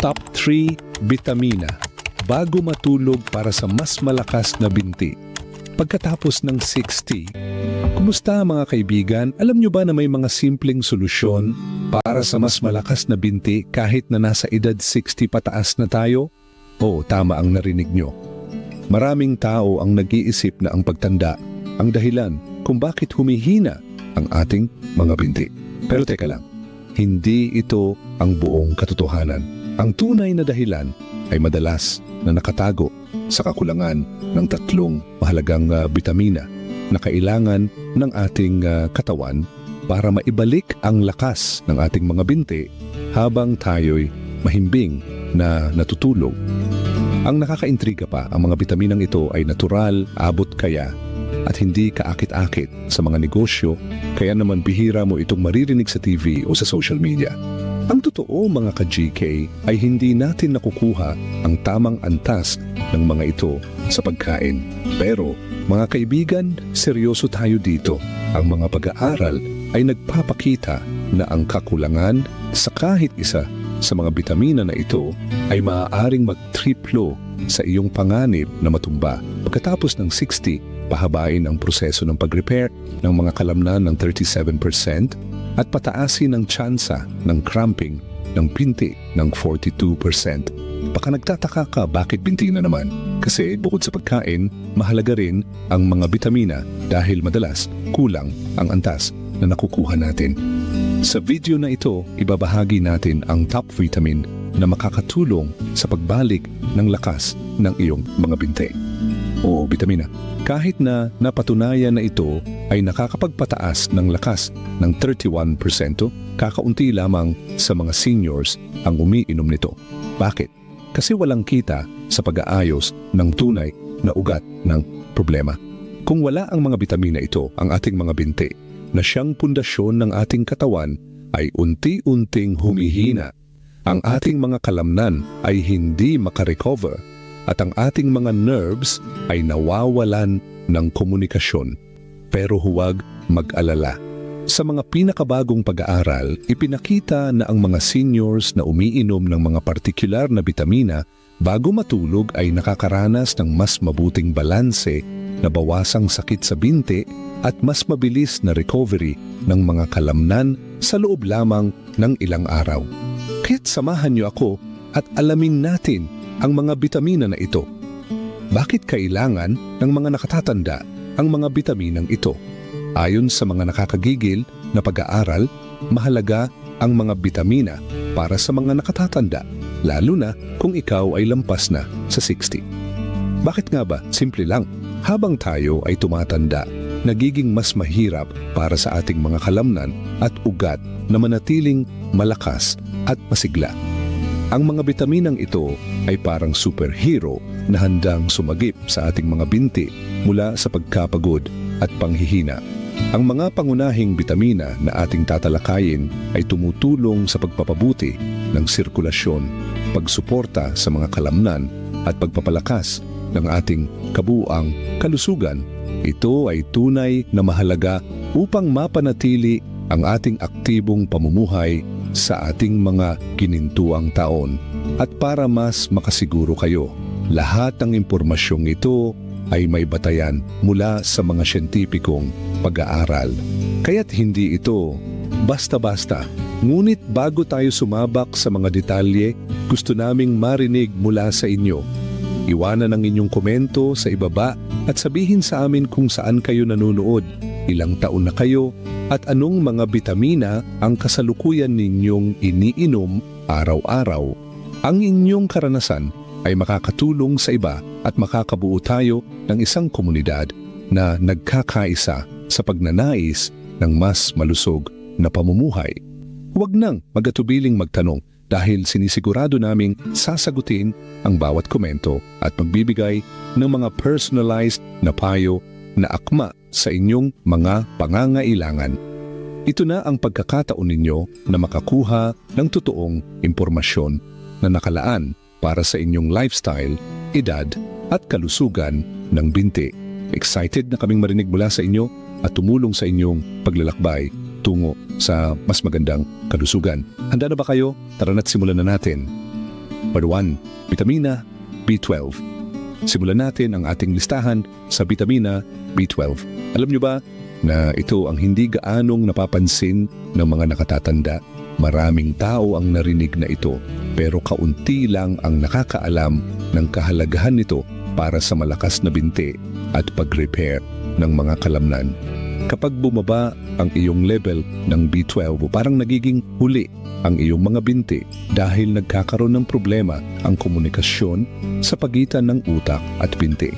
Top 3 Vitamina Bago matulog para sa mas malakas na binti. Pagkatapos ng 60, Kumusta mga kaibigan? Alam nyo ba na may mga simpleng solusyon para sa mas malakas na binti kahit na nasa edad 60 pataas na tayo? Oo, tama ang narinig nyo. Maraming tao ang nag-iisip na ang pagtanda ang dahilan kung bakit humihina ang ating mga binti. Pero teka lang, hindi ito ang buong katotohanan. Ang tunay na dahilan ay madalas na nakatago sa kakulangan ng tatlong mahalagang ah, bitamina na kailangan ng ating ah, katawan para maibalik ang lakas ng ating mga binti habang tayo'y mahimbing na natutulog. Ang nakakaintriga pa, ang mga bitaminang ito ay natural, abot kaya, at hindi kaakit-akit sa mga negosyo, kaya naman bihira mo itong maririnig sa TV o sa social media. Ang totoo mga ka-GK ay hindi natin nakukuha ang tamang antas ng mga ito sa pagkain. Pero mga kaibigan, seryoso tayo dito. Ang mga pag-aaral ay nagpapakita na ang kakulangan sa kahit isa sa mga bitamina na ito ay maaaring magtriplo sa iyong panganib na matumba. Pagkatapos ng 60, pahabain ang proseso ng pag-repair ng mga kalamnan ng 37% at pataasin ang tsansa ng cramping ng binti ng 42%. Baka nagtataka ka bakit binti na naman? Kasi bukod sa pagkain, mahalaga rin ang mga bitamina dahil madalas kulang ang antas na nakukuha natin. Sa video na ito, ibabahagi natin ang top vitamin na makakatulong sa pagbalik ng lakas ng iyong mga binti. O bitamina. Kahit na napatunayan na ito ay nakakapagpataas ng lakas ng 31%, kakaunti lamang sa mga seniors ang umiinom nito. Bakit? Kasi walang kita sa pag-aayos ng tunay na ugat ng problema. Kung wala ang mga bitamina ito, ang ating mga binti, na siyang pundasyon ng ating katawan ay unti-unting humihina. Ang ating mga kalamnan ay hindi makarecover at ang ating mga nerves ay nawawalan ng komunikasyon. Pero huwag mag-alala. Sa mga pinakabagong pag-aaral, ipinakita na ang mga seniors na umiinom ng mga partikular na bitamina bago matulog ay nakakaranas ng mas mabuting balanse na bawasang sakit sa binti at mas mabilis na recovery ng mga kalamnan sa loob lamang ng ilang araw. Kaya't samahan niyo ako at alamin natin ang mga bitamina na ito. Bakit kailangan ng mga nakatatanda ang mga bitaminang ito? Ayon sa mga nakakagigil na pag-aaral, mahalaga ang mga bitamina para sa mga nakatatanda, lalo na kung ikaw ay lampas na sa 60. Bakit nga ba? Simple lang. Habang tayo ay tumatanda, nagiging mas mahirap para sa ating mga kalamnan at ugat na manatiling malakas at masigla. Ang mga bitaminang ito ay parang superhero na handang sumagip sa ating mga binti mula sa pagkapagod at panghihina. Ang mga pangunahing bitamina na ating tatalakayin ay tumutulong sa pagpapabuti ng sirkulasyon, pagsuporta sa mga kalamnan at pagpapalakas ng ating kabuang kalusugan. Ito ay tunay na mahalaga upang mapanatili ang ating aktibong pamumuhay sa ating mga ginintuang taon. At para mas makasiguro kayo, lahat ng impormasyong ito ay may batayan mula sa mga siyentipikong pag-aaral. Kaya't hindi ito basta-basta. Ngunit bago tayo sumabak sa mga detalye, gusto naming marinig mula sa inyo. Iwanan ang inyong komento sa ibaba at sabihin sa amin kung saan kayo nanonood, ilang taon na kayo, at anong mga bitamina ang kasalukuyan ninyong iniinom araw-araw. Ang inyong karanasan ay makakatulong sa iba at makakabuo tayo ng isang komunidad na nagkakaisa sa pagnanais ng mas malusog na pamumuhay. Huwag nang magatubiling magtanong dahil sinisigurado naming sasagutin ang bawat komento at magbibigay ng mga personalized na payo na akma sa inyong mga pangangailangan. Ito na ang pagkakataon ninyo na makakuha ng totoong impormasyon na nakalaan para sa inyong lifestyle, edad at kalusugan ng binti. Excited na kaming marinig mula sa inyo at tumulong sa inyong paglalakbay tungo sa mas magandang kalusugan. Handa na ba kayo? Tara na't simulan na natin. Number 1, vitamina B12. Simulan natin ang ating listahan sa vitamina B12. Alam nyo ba na ito ang hindi gaanong napapansin ng mga nakatatanda? Maraming tao ang narinig na ito pero kaunti lang ang nakakaalam ng kahalagahan nito para sa malakas na binti at pag-repair ng mga kalamnan. Kapag bumaba ang iyong level ng B12, parang nagiging huli ang iyong mga binti dahil nagkakaroon ng problema ang komunikasyon sa pagitan ng utak at binti.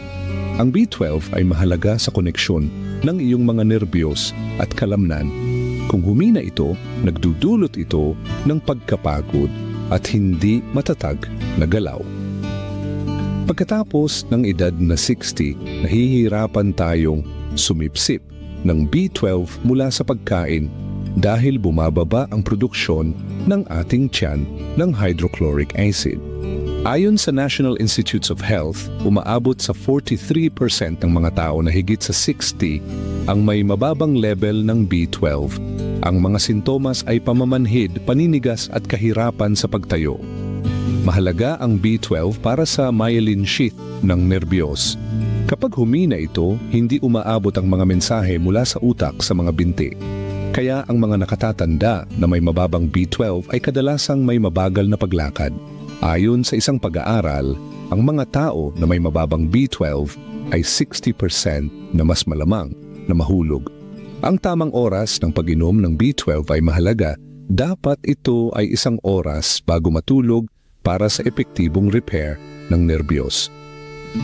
Ang B12 ay mahalaga sa koneksyon ng iyong mga nerbiyos at kalamnan. Kung humina ito, nagdudulot ito ng pagkapagod at hindi matatag na galaw. Pagkatapos ng edad na 60, nahihirapan tayong sumipsip ng B12 mula sa pagkain dahil bumababa ang produksyon ng ating tiyan ng hydrochloric acid. Ayon sa National Institutes of Health, umaabot sa 43% ng mga tao na higit sa 60 ang may mababang level ng B12. Ang mga sintomas ay pamamanhid, paninigas at kahirapan sa pagtayo. Mahalaga ang B12 para sa myelin sheath ng nerbiyos. Kapag humina ito, hindi umaabot ang mga mensahe mula sa utak sa mga binti. Kaya ang mga nakatatanda na may mababang B12 ay kadalasang may mabagal na paglakad. Ayon sa isang pag-aaral, ang mga tao na may mababang B12 ay 60% na mas malamang na mahulog. Ang tamang oras ng pag-inom ng B12 ay mahalaga. Dapat ito ay isang oras bago matulog para sa epektibong repair ng nerbiyos.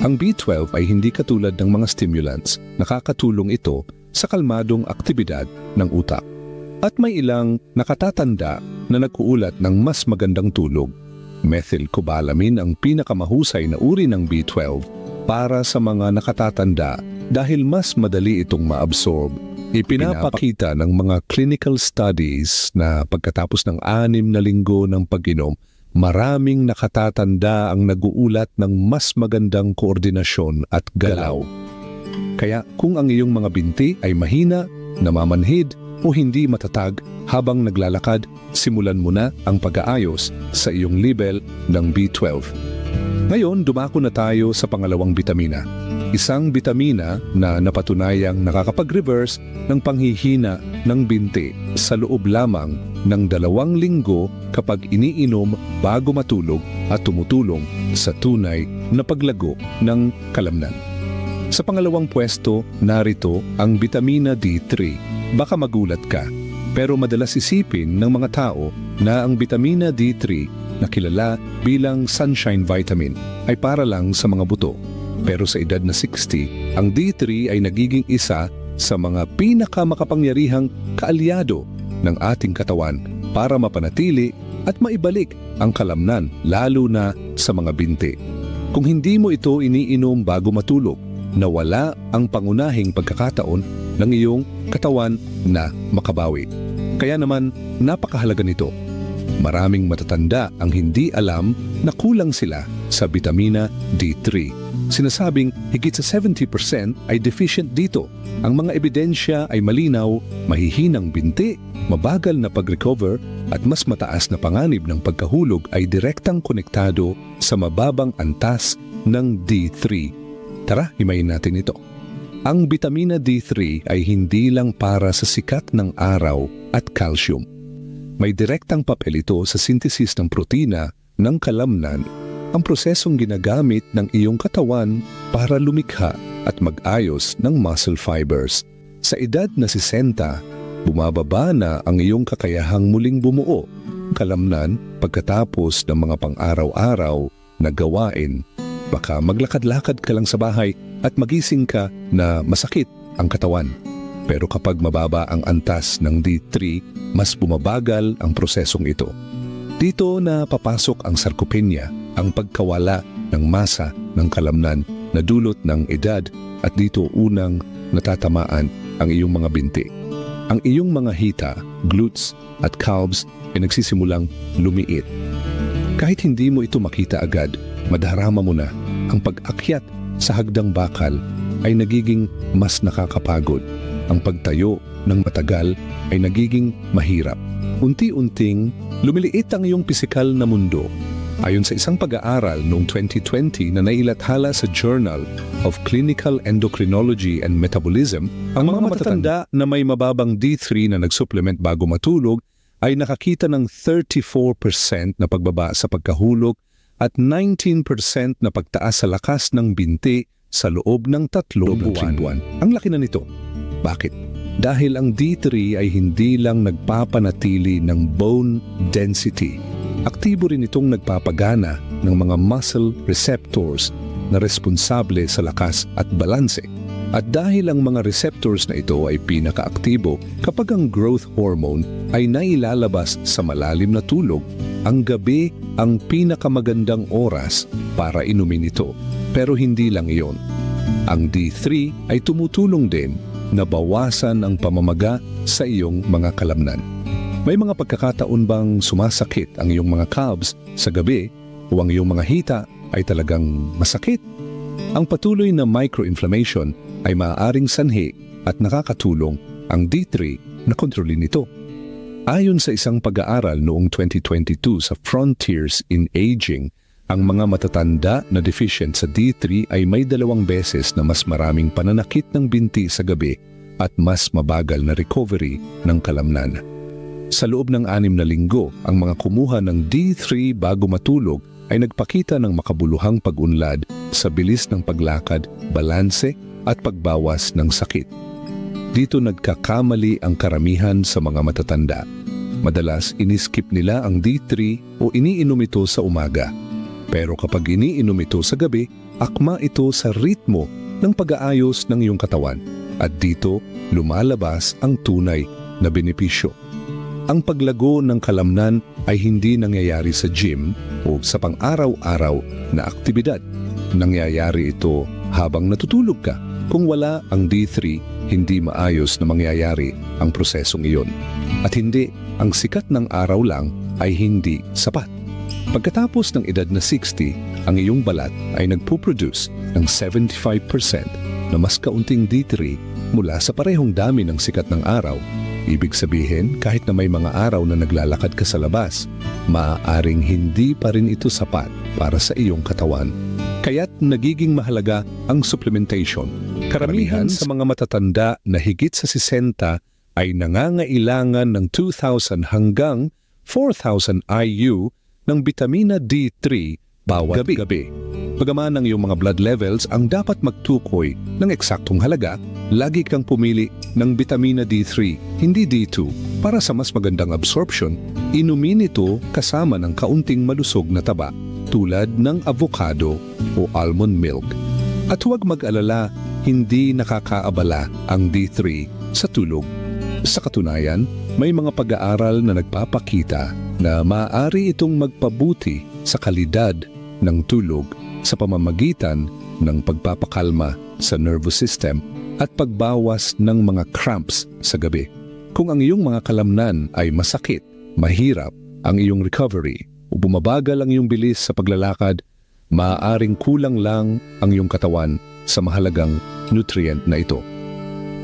Ang B12 ay hindi katulad ng mga stimulants. Nakakatulong ito sa kalmadong aktibidad ng utak. At may ilang nakatatanda na nagkuulat ng mas magandang tulog. Methylcobalamin ang pinakamahusay na uri ng B12 para sa mga nakatatanda dahil mas madali itong maabsorb. Ipinapakita ng mga clinical studies na pagkatapos ng anim na linggo ng pag-inom, maraming nakatatanda ang naguulat ng mas magandang koordinasyon at galaw. Kaya kung ang iyong mga binti ay mahina, namamanhid o hindi matatag habang naglalakad, simulan mo na ang pag-aayos sa iyong level ng B12. Ngayon, dumako na tayo sa pangalawang bitamina. Isang bitamina na napatunayang nakakapag-reverse ng panghihina ng binti sa loob lamang ng dalawang linggo kapag iniinom bago matulog at tumutulong sa tunay na paglago ng kalamnan. Sa pangalawang pwesto, narito ang vitamina D3. Baka magulat ka, pero madalas isipin ng mga tao na ang vitamina D3 na kilala bilang sunshine vitamin ay para lang sa mga buto. Pero sa edad na 60, ang D3 ay nagiging isa sa mga pinakamakapangyarihang kaalyado ng ating katawan para mapanatili at maibalik ang kalamnan lalo na sa mga binti. Kung hindi mo ito iniinom bago matulog, nawala ang pangunahing pagkakataon ng iyong katawan na makabawi. Kaya naman, napakahalaga nito. Maraming matatanda ang hindi alam na kulang sila sa vitamina D3. Sinasabing higit sa 70% ay deficient dito. Ang mga ebidensya ay malinaw, mahihinang binti, mabagal na pag-recover at mas mataas na panganib ng pagkahulog ay direktang konektado sa mababang antas ng D3. Tara, himayin natin ito. Ang vitamina D3 ay hindi lang para sa sikat ng araw at calcium. May direktang papel ito sa synthesis ng protina ng kalamnan, ang prosesong ginagamit ng iyong katawan para lumikha at mag-ayos ng muscle fibers. Sa edad na 60, bumababa na ang iyong kakayahang muling bumuo, kalamnan pagkatapos ng mga pang-araw-araw na gawain. Baka maglakad-lakad ka lang sa bahay at magising ka na masakit ang katawan. Pero kapag mababa ang antas ng D3, mas bumabagal ang prosesong ito. Dito na papasok ang sarcopenia, ang pagkawala ng masa ng kalamnan na dulot ng edad at dito unang natatamaan ang iyong mga binti. Ang iyong mga hita, glutes at calves ay nagsisimulang lumiit. Kahit hindi mo ito makita agad, madarama mo na ang pag-akyat sa hagdang bakal ay nagiging mas nakakapagod. Ang pagtayo ng matagal ay nagiging mahirap. Unti-unting, lumiliit ang iyong pisikal na mundo. Ayon sa isang pag-aaral noong 2020 na nailathala sa Journal of Clinical Endocrinology and Metabolism, ang mga matatanda na may mababang D3 na nagsupplement bago matulog ay nakakita ng 34% na pagbaba sa pagkahulog at 19% na pagtaas sa lakas ng binti sa loob ng tatlong buwan. Ang laki na nito. Bakit? Dahil ang D3 ay hindi lang nagpapanatili ng bone density. Aktibo rin itong nagpapagana ng mga muscle receptors na responsable sa lakas at balanse. At dahil ang mga receptors na ito ay pinakaaktibo kapag ang growth hormone ay nailalabas sa malalim na tulog, ang gabi ang pinakamagandang oras para inumin ito. Pero hindi lang iyon. Ang D3 ay tumutulong din na bawasan ang pamamaga sa iyong mga kalamnan. May mga pagkakataon bang sumasakit ang iyong mga calves sa gabi o ang iyong mga hita ay talagang masakit? Ang patuloy na microinflammation ay maaaring sanhi at nakakatulong ang D3 na kontrolin ito. Ayon sa isang pag-aaral noong 2022 sa Frontiers in Aging, ang mga matatanda na deficient sa D3 ay may dalawang beses na mas maraming pananakit ng binti sa gabi at mas mabagal na recovery ng kalamnan. Sa loob ng anim na linggo, ang mga kumuha ng D3 bago matulog ay nagpakita ng makabuluhang pag-unlad sa bilis ng paglakad, balanse at pagbawas ng sakit. Dito nagkakamali ang karamihan sa mga matatanda. Madalas iniskip nila ang D3 o iniinom ito sa umaga. Pero kapag iniinom ito sa gabi, akma ito sa ritmo ng pag-aayos ng iyong katawan at dito lumalabas ang tunay na benepisyo. Ang paglago ng kalamnan ay hindi nangyayari sa gym o sa pang-araw-araw na aktibidad. Nangyayari ito habang natutulog ka. Kung wala ang D3, hindi maayos na mangyayari ang prosesong iyon. At hindi, ang sikat ng araw lang ay hindi sapat. Pagkatapos ng edad na 60, ang iyong balat ay nagpuproduce ng 75% na mas kaunting D3 mula sa parehong dami ng sikat ng araw. Ibig sabihin, kahit na may mga araw na naglalakad ka sa labas, maaaring hindi pa rin ito sapat para sa iyong katawan. Kaya't nagiging mahalaga ang supplementation. Karamihan sa mga matatanda na higit sa 60 ay nangangailangan ng 2,000 hanggang 4,000 IU ng vitamina D3 bawat gabi. gabi. Bagaman ang iyong mga blood levels ang dapat magtukoy ng eksaktong halaga, lagi kang pumili ng vitamina D3, hindi D2. Para sa mas magandang absorption, inumin ito kasama ng kaunting malusog na taba tulad ng avocado o almond milk. At huwag mag-alala, hindi nakakaabala ang D3 sa tulog. Sa katunayan, may mga pag-aaral na nagpapakita na maaari itong magpabuti sa kalidad ng tulog sa pamamagitan ng pagpapakalma sa nervous system at pagbawas ng mga cramps sa gabi. Kung ang iyong mga kalamnan ay masakit, mahirap ang iyong recovery o bumabagal ang iyong bilis sa paglalakad, maaaring kulang lang ang iyong katawan sa mahalagang nutrient na ito.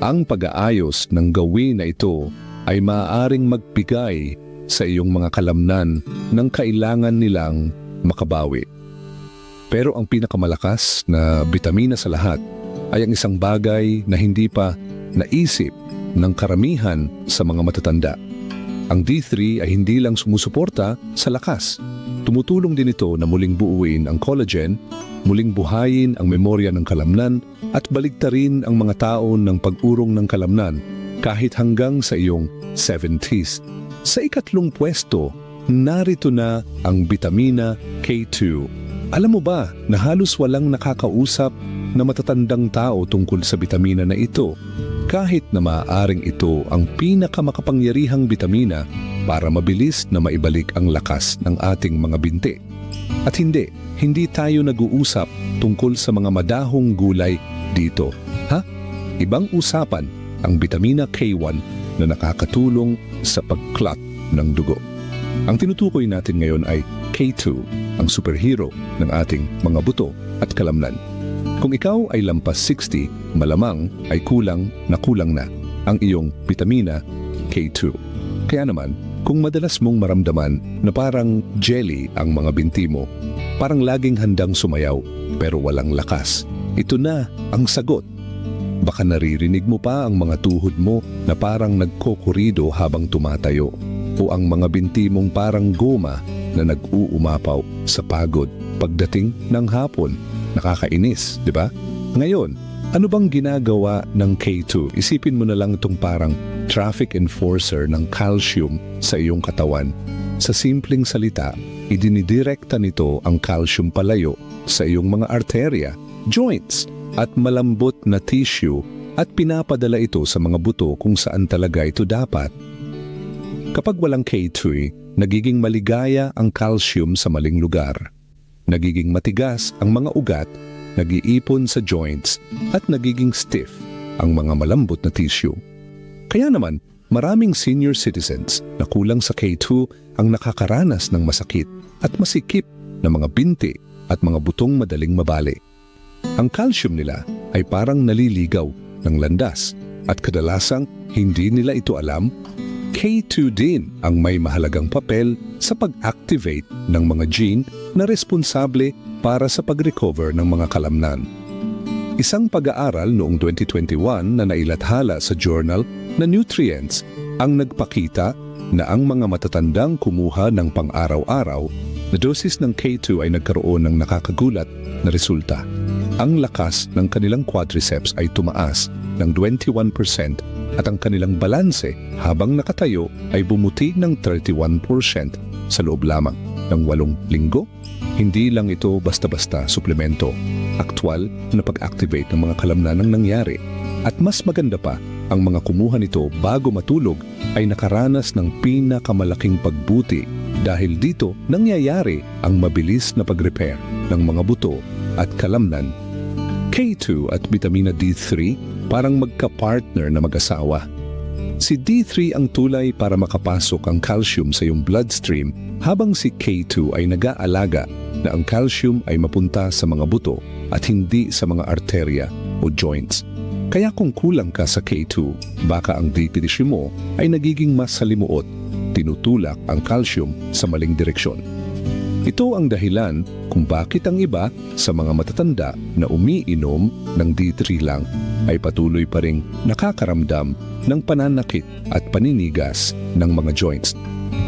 Ang pag-aayos ng gawin na ito ay maaaring magbigay sa iyong mga kalamnan ng kailangan nilang makabawi. Pero ang pinakamalakas na bitamina sa lahat ay ang isang bagay na hindi pa naisip ng karamihan sa mga matatanda. Ang D3 ay hindi lang sumusuporta sa lakas. Tumutulong din ito na muling buuin ang collagen, muling buhayin ang memorya ng kalamnan at baligtarin ang mga taon ng pag-urong ng kalamnan kahit hanggang sa iyong 70s. Sa ikatlong pwesto, narito na ang vitamina K2 alam mo ba na halos walang nakakausap na matatandang tao tungkol sa bitamina na ito kahit na maaaring ito ang pinakamakapangyarihang bitamina para mabilis na maibalik ang lakas ng ating mga binti. At hindi, hindi tayo nag-uusap tungkol sa mga madahong gulay dito. Ha? Ibang usapan ang bitamina K1 na nakakatulong sa pag-clot ng dugo. Ang tinutukoy natin ngayon ay K2, ang superhero ng ating mga buto at kalamnan. Kung ikaw ay lampas 60, malamang ay kulang na kulang na ang iyong vitamina K2. Kaya naman, Kung madalas mong maramdaman na parang jelly ang mga binti mo, parang laging handang sumayaw pero walang lakas, ito na ang sagot. Baka naririnig mo pa ang mga tuhod mo na parang nagkokurido habang tumatayo o ang mga binti mong parang goma na nag-uumapaw sa pagod pagdating ng hapon. Nakakainis, di ba? Ngayon, ano bang ginagawa ng K2? Isipin mo na lang itong parang traffic enforcer ng calcium sa iyong katawan. Sa simpleng salita, idinidirekta nito ang calcium palayo sa iyong mga arterya, joints, at malambot na tissue at pinapadala ito sa mga buto kung saan talaga ito dapat. Kapag walang K2, nagiging maligaya ang calcium sa maling lugar. Nagiging matigas ang mga ugat, nag-iipon sa joints, at nagiging stiff ang mga malambot na tissue. Kaya naman, maraming senior citizens na kulang sa K2 ang nakakaranas ng masakit at masikip na mga binti at mga butong madaling mabali. Ang calcium nila ay parang naliligaw ng landas at kadalasang hindi nila ito alam K2 din ang may mahalagang papel sa pag-activate ng mga gene na responsable para sa pag-recover ng mga kalamnan. Isang pag-aaral noong 2021 na nailathala sa journal na Nutrients ang nagpakita na ang mga matatandang kumuha ng pang-araw-araw na dosis ng K2 ay nagkaroon ng nakakagulat na resulta. Ang lakas ng kanilang quadriceps ay tumaas ng 21% at ang kanilang balanse habang nakatayo ay bumuti ng 31% sa loob lamang ng walong linggo. Hindi lang ito basta-basta suplemento. Aktwal na pag-activate ng mga kalamnan ang nangyari. At mas maganda pa, ang mga kumuha nito bago matulog ay nakaranas ng pinakamalaking pagbuti dahil dito nangyayari ang mabilis na pag-repair ng mga buto at kalamnan. K2 at vitamina D3 parang magka-partner na mag-asawa. Si D3 ang tulay para makapasok ang calcium sa iyong bloodstream habang si K2 ay nag-aalaga na ang calcium ay mapunta sa mga buto at hindi sa mga arterya o joints. Kaya kung kulang ka sa K2, baka ang D3 mo ay nagiging mas salimuot, tinutulak ang calcium sa maling direksyon. Ito ang dahilan kung bakit ang iba sa mga matatanda na umiinom ng D3 lang ay patuloy pa ring nakakaramdam ng pananakit at paninigas ng mga joints.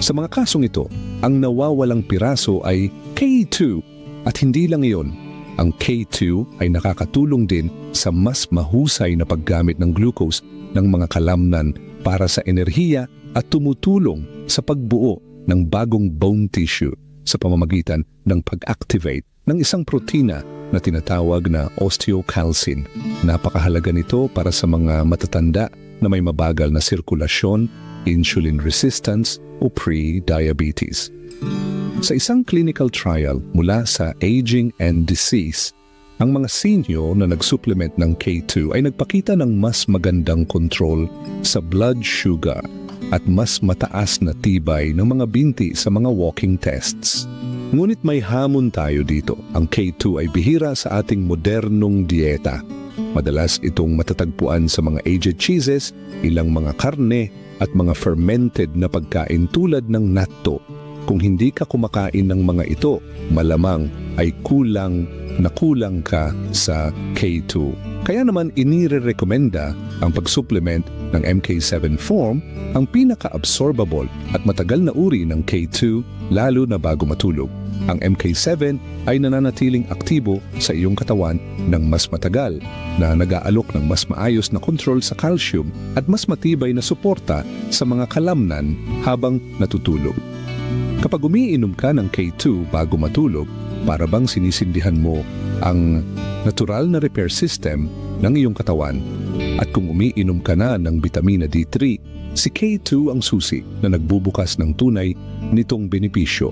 Sa mga kasong ito, ang nawawalang piraso ay K2 at hindi lang iyon. Ang K2 ay nakakatulong din sa mas mahusay na paggamit ng glucose ng mga kalamnan para sa enerhiya at tumutulong sa pagbuo ng bagong bone tissue sa pamamagitan ng pag-activate ng isang protina na tinatawag na osteocalcin. Napakahalaga nito para sa mga matatanda na may mabagal na sirkulasyon, insulin resistance o pre-diabetes. Sa isang clinical trial mula sa Aging and Disease, ang mga senior na nagsupplement ng K2 ay nagpakita ng mas magandang control sa blood sugar at mas mataas na tibay ng mga binti sa mga walking tests. Ngunit may hamon tayo dito. Ang K2 ay bihira sa ating modernong dieta. Madalas itong matatagpuan sa mga aged cheeses, ilang mga karne at mga fermented na pagkain tulad ng natto. Kung hindi ka kumakain ng mga ito, malamang ay kulang na kulang ka sa K2. Kaya naman inire-recommenda ang pag-supplement ng MK7 form ang pinaka-absorbable at matagal na uri ng K2 lalo na bago matulog. Ang MK7 ay nananatiling aktibo sa iyong katawan ng mas matagal na nag-aalok ng mas maayos na kontrol sa calcium at mas matibay na suporta sa mga kalamnan habang natutulog. Kapag umiinom ka ng K2 bago matulog, para bang sinisindihan mo ang natural na repair system ng iyong katawan. At kung umiinom ka na ng vitamina D3, si K2 ang susi na nagbubukas ng tunay nitong benepisyo.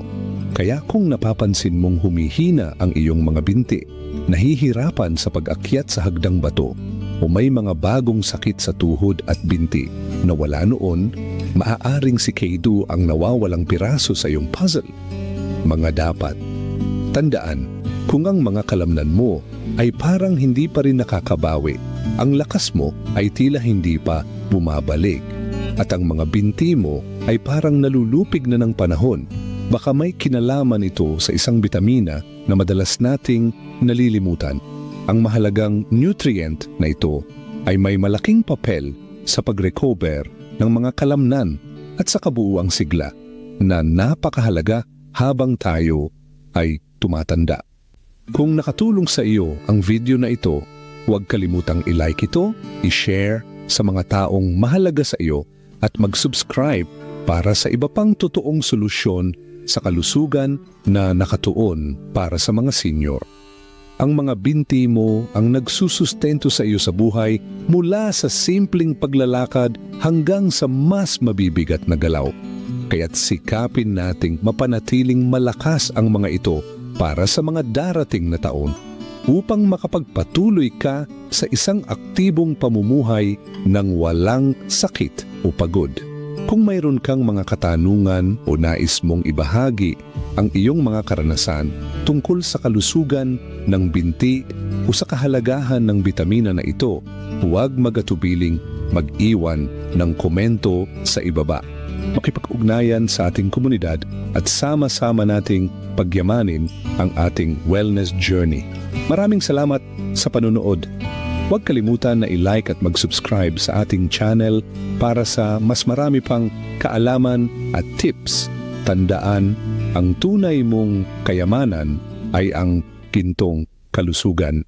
Kaya kung napapansin mong humihina ang iyong mga binti, nahihirapan sa pag-akyat sa hagdang bato, o may mga bagong sakit sa tuhod at binti na wala noon, maaaring si K2 ang nawawalang piraso sa iyong puzzle. Mga dapat Tandaan, kung ang mga kalamnan mo ay parang hindi pa rin nakakabawi, ang lakas mo ay tila hindi pa bumabalik at ang mga binti mo ay parang nalulupig na ng panahon, baka may kinalaman ito sa isang bitamina na madalas nating nalilimutan. Ang mahalagang nutrient na ito ay may malaking papel sa pag-recover ng mga kalamnan at sa kabuuang sigla na napakahalaga habang tayo ay tumatanda. Kung nakatulong sa iyo ang video na ito, huwag kalimutang i-like ito, i-share sa mga taong mahalaga sa iyo at mag-subscribe para sa iba pang totoong solusyon sa kalusugan na nakatuon para sa mga senior. Ang mga binti mo ang nagsusustento sa iyo sa buhay mula sa simpleng paglalakad hanggang sa mas mabibigat na galaw. Kaya't sikapin nating mapanatiling malakas ang mga ito para sa mga darating na taon upang makapagpatuloy ka sa isang aktibong pamumuhay ng walang sakit o pagod. Kung mayroon kang mga katanungan o nais mong ibahagi ang iyong mga karanasan tungkol sa kalusugan ng binti o sa kahalagahan ng bitamina na ito, huwag magatubiling mag-iwan ng komento sa ibaba. Makipag-ugnayan sa ating komunidad at sama-sama nating pagyamanin ang ating wellness journey. Maraming salamat sa panonood. Huwag kalimutan na i-like at mag-subscribe sa ating channel para sa mas marami pang kaalaman at tips. Tandaan, ang tunay mong kayamanan ay ang gintong kalusugan